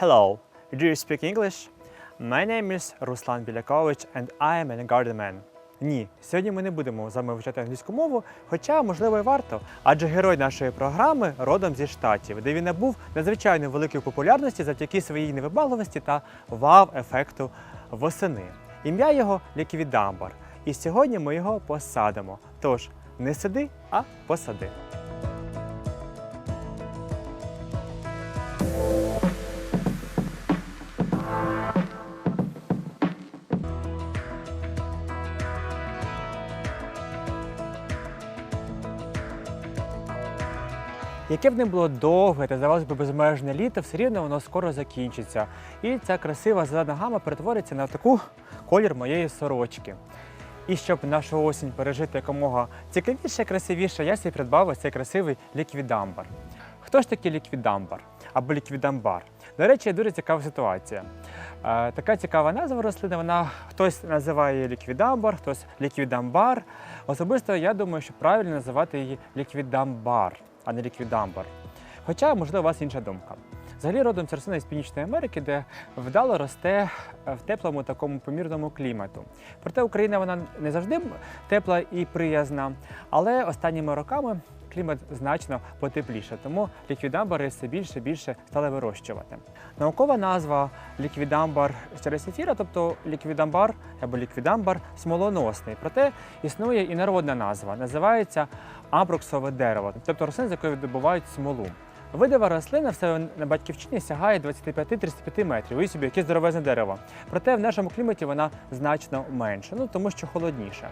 Hello, do you speak English? My name is Ruslan Bilakovich and I am a garden man. Ні, сьогодні ми не будемо з вами вивчати англійську мову, хоча, можливо, і варто. Адже герой нашої програми родом зі Штатів, де він набув надзвичайно великої популярності завдяки своїй невибагливості та вау-ефекту восени. Ім'я його Ліквідамбар. І сьогодні ми його посадимо. Тож не сиди, а посади. Яке б не було довге та здавалося б безмежне літо, все рівно воно скоро закінчиться. І ця красива зелена гама перетвориться на таку колір моєї сорочки. І щоб нашу осінь пережити якомога цікавіше, красивіше, я собі придбав ось цей красивий ліквідамбар. Хто ж такий ліквідамбар або ліквідамбар? До речі, дуже цікава ситуація. Е, така цікава назва рослини, вона хтось називає її ліквідамбар, хтось ліквідамбар. Особисто я думаю, що правильно називати її ліквідамбар, а не ліквідамбар. Хоча, можливо, у вас інша думка. Взагалі родом ця рослина з Північної Америки, де вдало росте е, в теплому такому помірному клімату. Проте Україна вона не завжди тепла і приязна, але останніми роками клімат значно потепліше, тому ліквідамбари все більше і більше стали вирощувати. Наукова назва ліквідамбар чересіфіра, тобто ліквідамбар або ліквідамбар смолоносний. Проте існує і народна назва, називається абруксове дерево, тобто рослина, з якої видобувають смолу. Видова рослина в себе на батьківщині сягає 25-35 метрів. Уявіть собі, яке здоровезне дерево. Проте в нашому кліматі вона значно менша, ну тому що холодніше.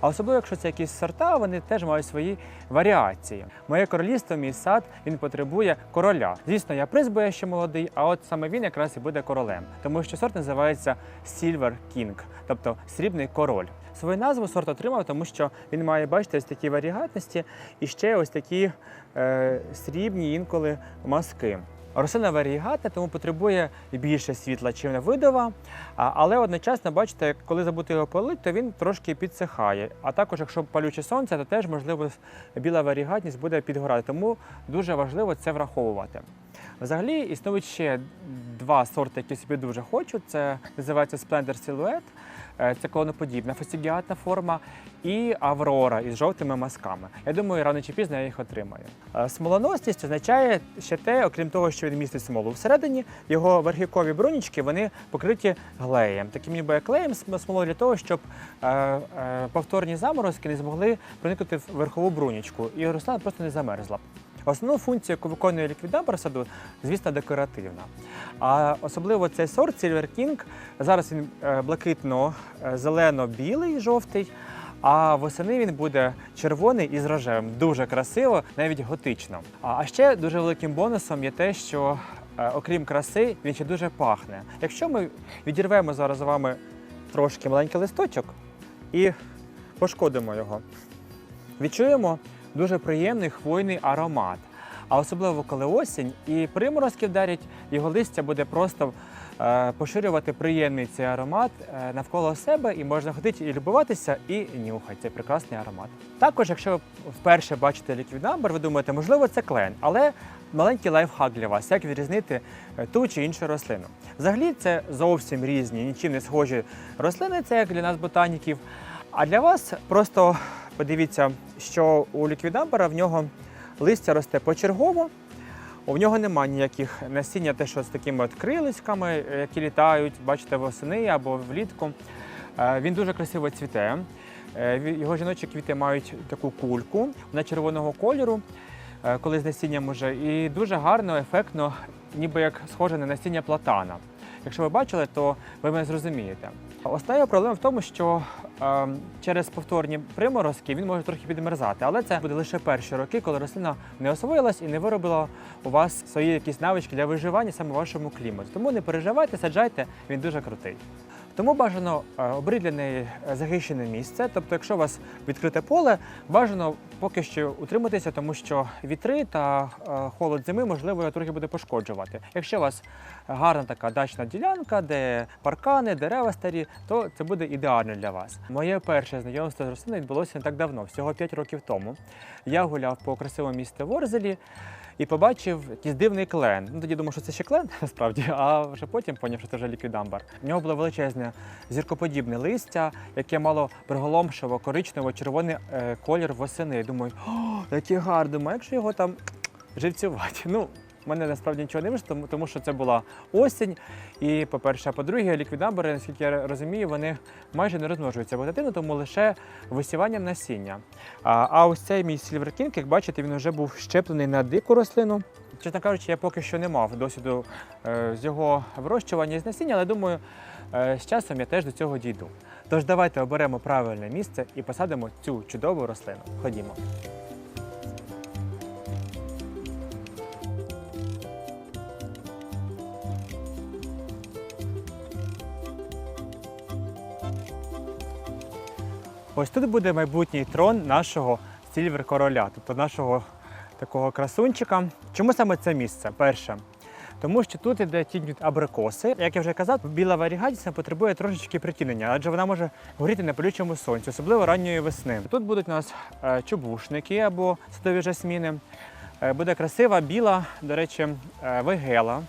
А особливо, якщо це якісь сорта, вони теж мають свої варіації. Моє королівство, мій сад, він потребує короля. Звісно, я приз, бо ще молодий, а от саме він якраз і буде королем, тому що сорт називається Silver King, тобто срібний король. Свою назву сорт отримав, тому що він має, бачите, ось такі варігатності і ще ось такі е, срібні інколи маски. Рослина варігатна, тому потребує більше світла, чим видова. Але одночасно, бачите, коли забути його полити, то він трошки підсихає. А також, якщо палюче сонце, то теж можливо біла варігатність буде підгорати. Тому дуже важливо це враховувати. Взагалі існують ще два сорти, які собі дуже хочу. Це називається Splendor Silhouette. Е, Це колоноподібна фасігіатна форма і Аврора із жовтими мазками. Я думаю, рано чи пізно я їх отримаю. Е, Смолоносність означає ще те, окрім того, що він містить смолу. Всередині його верхівкові брунічки вони покриті глеєм, таким ніби клеєм см- смолою для того, щоб е, повторні заморозки не змогли проникнути в верхову брунічку, і рослина просто не замерзла. Основну функцію, яку виконує ліквідамбар саду, звісно, декоративна. А особливо цей сорт Silver King, зараз він е, блакитно-зелено-білий, жовтий, а восени він буде червоний із рожевим. Дуже красиво, навіть готично. А а ще дуже великим бонусом є те, що е, окрім краси, він ще дуже пахне. Якщо ми відірвемо зараз з вами трошки маленький листочок і пошкодимо його, відчуємо дуже приємний хвойний аромат. А особливо коли осінь і приморозки вдарять, його листя буде просто е, поширювати приємний цей аромат е, навколо себе, і можна ходити і любуватися, і нюхати цей прекрасний аромат. Також, якщо ви вперше бачите ліквідамбр, ви думаєте, можливо, це клен, але маленький лайфхак для вас, як відрізнити е, ту чи іншу рослину. Взагалі це зовсім різні, нічим не схожі рослини, це як для нас ботаніків. А для вас просто подивіться, що у ліквідамбера в нього листя росте почергово. У нього немає ніяких насіння, те, що з такими от крилиськами, е, які літають, бачите, восени або влітку. Е, Він дуже красиво цвіте. Е, Його жіночі квіти мають таку кульку, вона червоного кольору, коли з насінням уже, і дуже гарно, ефектно, ніби як схоже на насіння платана. Якщо ви бачили, то ви мене зрозумієте. Основна проблема в тому, що е, через повторні приморозки він може трохи підмерзати, але це буде лише перші роки, коли рослина не освоїлась і не виробила у вас свої якісь навички для виживання саме в вашому кліматі. Тому не переживайте, саджайте, він дуже крутий. Тому бажано е, неї е, захищене місце. Тобто, якщо у вас відкрите поле, бажано поки що утриматися, тому що вітри та е, холод зими можливо трохи буде пошкоджувати. Якщо у вас гарна така дачна ділянка, де паркани, дерева старі, то це буде ідеально для вас. Моє перше знайомство з рослиною відбулося не так давно, всього 5 років тому. Я гуляв по красивому місті Ворзелі. І побачив якийсь дивний клен. Ну тоді думав, що це ще клен насправді, а вже потім поняв, що це вже ліквідамбар. В нього було величезне зіркоподібне листя, яке мало приголомшиво коричнево-червоний е, колір восени. Думаю, о, який гарний, думаю, якщо його там живцювати. Ну, мене насправді нічого не вийшло, тому, що це була осінь. І, по-перше, по-друге, ліквідамбери, наскільки я розумію, вони майже не розмножуються вегетативно, тому лише висіванням насіння. А, а ось цей мій King, як бачите, він вже був щеплений на дику рослину. Чесно кажучи, я поки що не мав досвіду е, з його вирощування і з насіння, але думаю, е, з часом я теж до цього дійду. Тож давайте оберемо правильне місце і посадимо цю чудову рослину. Ходімо. Ось тут буде майбутній трон нашого Сільвер короля, тобто нашого такого красунчика. Чому саме це місце? Перше. Тому що тут іде тінь від абрикоси. Як я вже казав, біла варігатіса потребує трошечки притінення, адже вона може горіти на палючому сонці, особливо ранньої весни. Тут будуть у нас е, чубушники або садові жасміни. Е, Буде красива біла, до речі, е, вегела.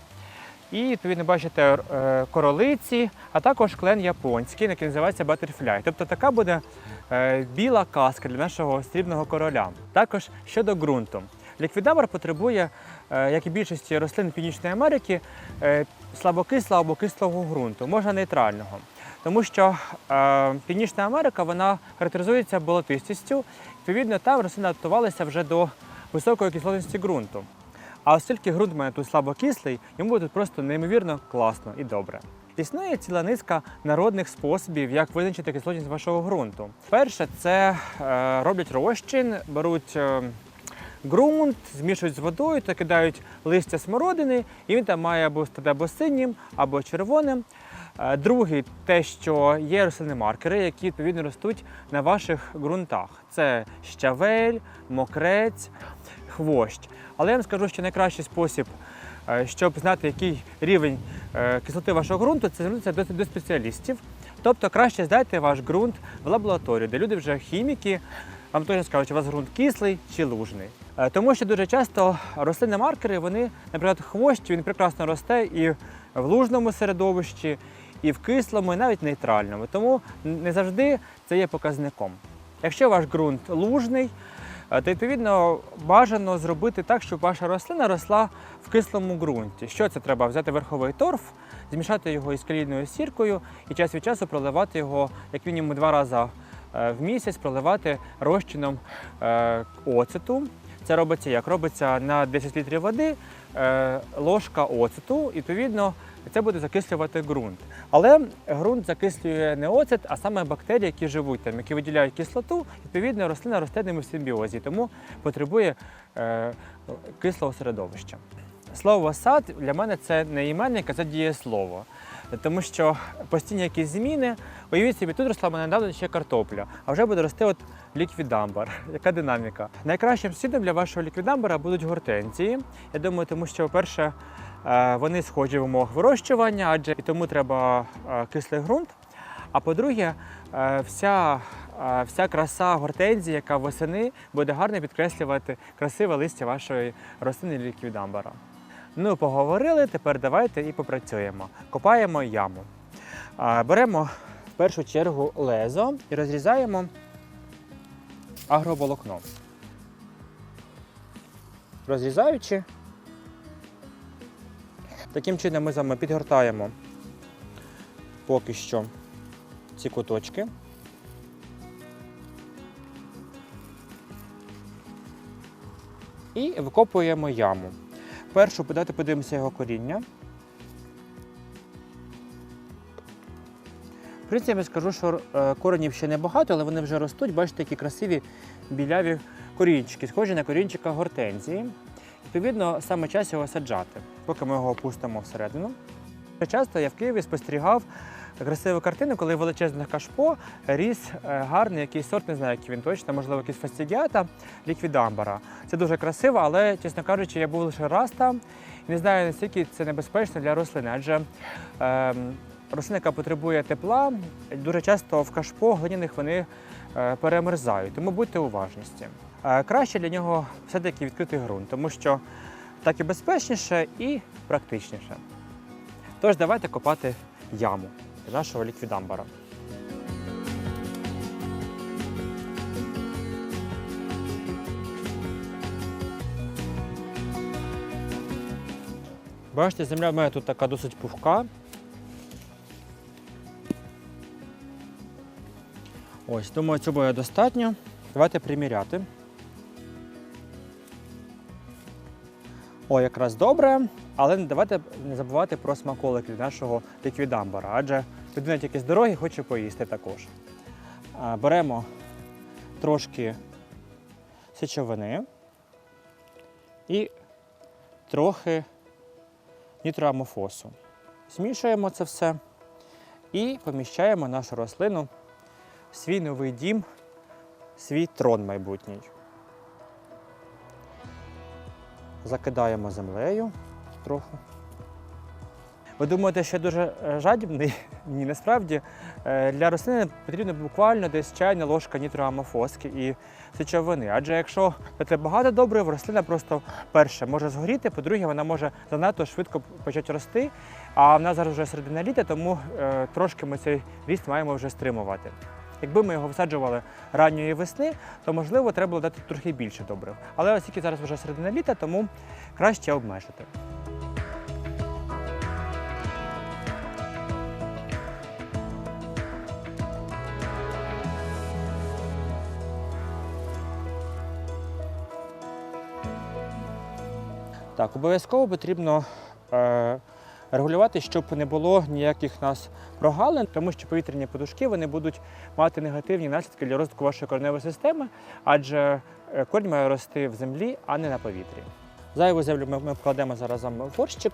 І відповідно бачите е, королиці, а також клен японський, який називається Butterfly. Тобто така буде е, біла каска для нашого срібного короля. Також щодо ґрунту. Ліквідамор потребує, е, як і більшості рослин Північної Америки, слабокислого або кислого ґрунту, можна нейтрального. Тому що Північна Америка вона характеризується болотистістю, відповідно, там рослини адаптувалися вже до високої кислотності ґрунту. А оскільки ґрунт мене тут слабокислий, йому буде просто неймовірно класно і добре. Існує ціла низка народних способів, як визначити кислотність вашого ґрунту. Перше, це е, роблять розчин, беруть е, ґрунт, змішують з водою та кидають листя смородини, і він там має або стати або синім, або червоним. Е, Другий те, що є рослинні маркери, які відповідно ростуть на ваших ґрунтах. Це щавель, мокрець, хвощ. Але я вам скажу, що найкращий спосіб, е, щоб знати, який рівень е, кислоти вашого ґрунту, це звернутися до, до спеціалістів. Тобто краще здайте ваш ґрунт в лабораторію, де люди вже хіміки вам точно скажуть, у вас ґрунт кислий чи лужний. Е, Тому що дуже часто рослинні маркери, вони, наприклад, хвощ, він прекрасно росте і в лужному середовищі, і в кислому, і навіть нейтральному. Тому не завжди це є показником. Якщо ваш ґрунт лужний, е, то відповідно бажано зробити так, щоб ваша рослина росла в кислому ґрунті. Що це треба? Взяти верховий торф, змішати його із калійною сіркою і час від часу проливати його як мінімум два рази е, в місяць, проливати розчином е, оцету. Це робиться як? Робиться на 10 літрів води е, ложка оцету, і відповідно це буде закислювати ґрунт. Але ґрунт закислює не оцет, а саме бактерії, які живуть там, які виділяють кислоту. Відповідно, рослина росте ними в симбіозі, тому потребує е, кислого середовища. Слово сад для мене це не іменник, а це дієслово. Тому що постійні якісь зміни, уявіть собі, тут росла мене недавно ще картопля, а вже буде рости от ліквідамбар. Яка динаміка? Найкращим сусідом для вашого ліквідамбара будуть гортензії. Я думаю, тому що, по-перше, е, вони схожі в умовах вирощування, адже і тому треба е, кислий ґрунт. А по-друге, е, вся, вся краса гортензії, яка восени, буде гарно підкреслювати красиве листя вашої рослини ліквідамбара. Ну, поговорили, тепер давайте і попрацюємо. Копаємо яму. Беремо в першу чергу лезо і розрізаємо агроволокно. Розрізаючи, таким чином ми з вами підгортаємо поки що ці куточки. І викопуємо яму. Першу давайте подивимося його коріння. В принципі, я скажу, що е, коренів ще небагато, але вони вже ростуть. Бачите, які красиві біляві корінчики, схожі на корінчика гортензії. Відповідно, саме час його саджати, поки ми його опустимо всередину. Часто я в Києві спостерігав красиву картину, коли величезне кашпо ріс е, гарний якийсь сорт, не знаю, який він точно, можливо, якийсь фастідіата ліквідамбара. Це дуже красиво, але, чесно кажучи, я був лише раз там не знаю, наскільки це небезпечно для рослини, адже е, рослина, яка потребує тепла, дуже часто в кашпо глиняних вони е, перемерзають, тому будьте уважні. Е, краще для нього все-таки відкритий ґрунт, тому що так і безпечніше і практичніше. Тож давайте копати яму для нашого ліквідамбара. Бачите, земля в мене тут така досить пухка. Ось, думаю, цього буде достатньо. Давайте приміряти. О, якраз добре, але давайте не забувати про смаколики нашого ліквідамбара, адже людина тільки з дороги хоче поїсти також. Беремо трошки сечовини і трохи нітроамофосу. Змішуємо це все і поміщаємо нашу рослину в свій новий дім, свій трон майбутній. Закидаємо землею трохи. Ви думаєте, що я дуже е, жадібний? Ні, насправді е, для рослини потрібно буквально десь чайна ложка нітроамофоски і сечовини. Адже якщо дати багато добрив, рослина просто перше може згоріти, по-друге, вона може занадто швидко почати рости. А в нас зараз вже середина літа, тому е, трошки ми цей ріст маємо вже стримувати. Якби ми його висаджували ранньої весни, то можливо треба було дати трохи більше добрив. Але оскільки зараз вже середина літа, тому краще обмежити. Так, обов'язково потрібно е, регулювати, щоб не було ніяких нас прогалин, тому що повітряні подушки вони будуть мати негативні наслідки для розвитку вашої кореневої системи, адже е, корінь має рости в землі, а не на повітрі. Зайву землю ми, ми вкладемо зараз в горщик.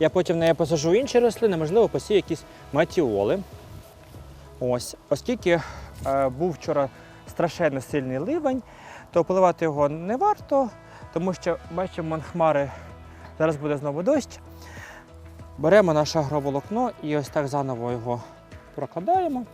Я потім в неї посажу інші рослини, можливо, посію якісь матіоли. Ось, оскільки е, був вчора страшенно сильний ливень, то поливати його не варто, тому що бачимо хмари, зараз буде знову дощ. Беремо наше агроволокно і ось так заново його прокладаємо.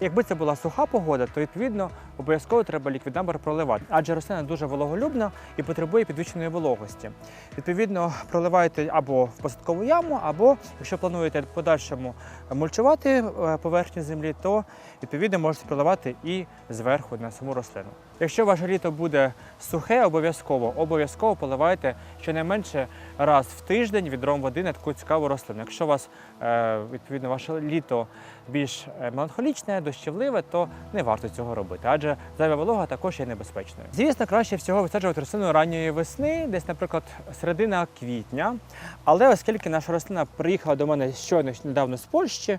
Якби це була суха погода, то відповідно обов'язково треба ліквідамбар проливати, адже рослина дуже вологолюбна і потребує підвищеної вологості. Відповідно, проливайте або в посадкову яму, або якщо плануєте в подальшому мульчувати е, поверхню землі, то відповідно можете проливати і зверху на саму рослину. Якщо ваше літо буде сухе, обов'язково обов'язково поливайте щонайменше раз в тиждень відром води на таку цікаву рослину. Якщо у вас е, відповідно ваше літо більш е, меланхолічне, дощівливе, то не варто цього робити, адже зайва волога також є небезпечною. Звісно, краще всього висаджувати рослину ранньої весни, десь, наприклад, середина квітня. Але оскільки наша рослина приїхала до мене щойно недавно з Польщі,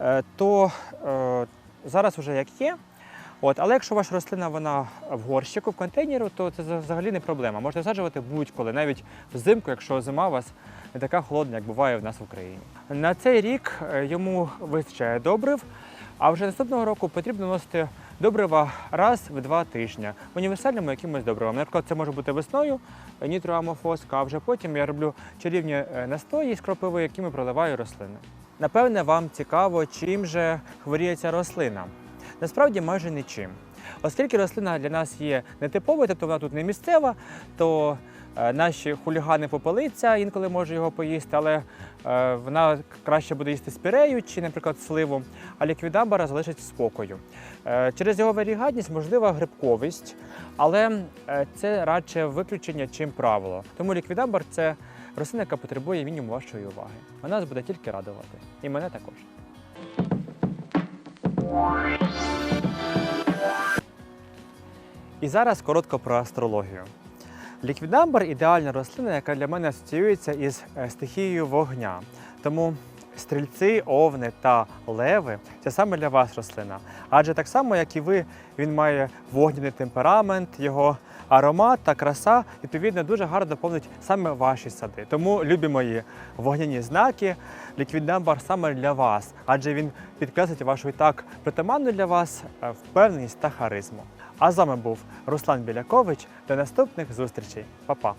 е, то зараз вже як є. От, але якщо ваша рослина вона в горщику, в контейнеру, то це взагалі не проблема. Можете висаджувати будь-коли, навіть взимку, якщо зима у вас не така холодна, як буває в нас в Україні. На цей рік е, йому вистачає добрив, а вже наступного року потрібно носити добрива раз в два тижні. Універсальними якимось добривом. Наприклад, це може бути весною е, нітроамофоска, а вже потім я роблю чарівні е, настої з кропиви, якими проливаю рослини. Напевне, вам цікаво, чим же хворіє ця рослина. Насправді майже нічим. Оскільки рослина для нас є нетиповою, тобто вона тут не місцева, то е, наші хулігани попелиця інколи може його поїсти, але е, вона краще буде їсти спірею чи, наприклад, сливу, а ліквідамбара залишить спокою. Е, через його варігатність можлива грибковість, але це радше виключення, чим правило. Тому ліквідамбар це рослина, яка потребує мінімум вашої уваги. Вона нас буде тільки радувати. І мене також. І зараз коротко про астрологію. Ліквідамбар ідеальна рослина, яка для мене асоціюється із е, стихією вогня. Тому стрільці, овни та леви це саме для вас рослина. Адже так само, як і ви, він має вогняний темперамент, його аромат та краса, відповідно, дуже гарно доповнить саме ваші сади. Тому, любі мої вогняні знаки, ліквіднамбар саме для вас, адже він підкреслить вашу і так притаманну для вас е, впевненість та харизму. А з вами був Руслан Білякович. До наступних зустрічей. Па-па!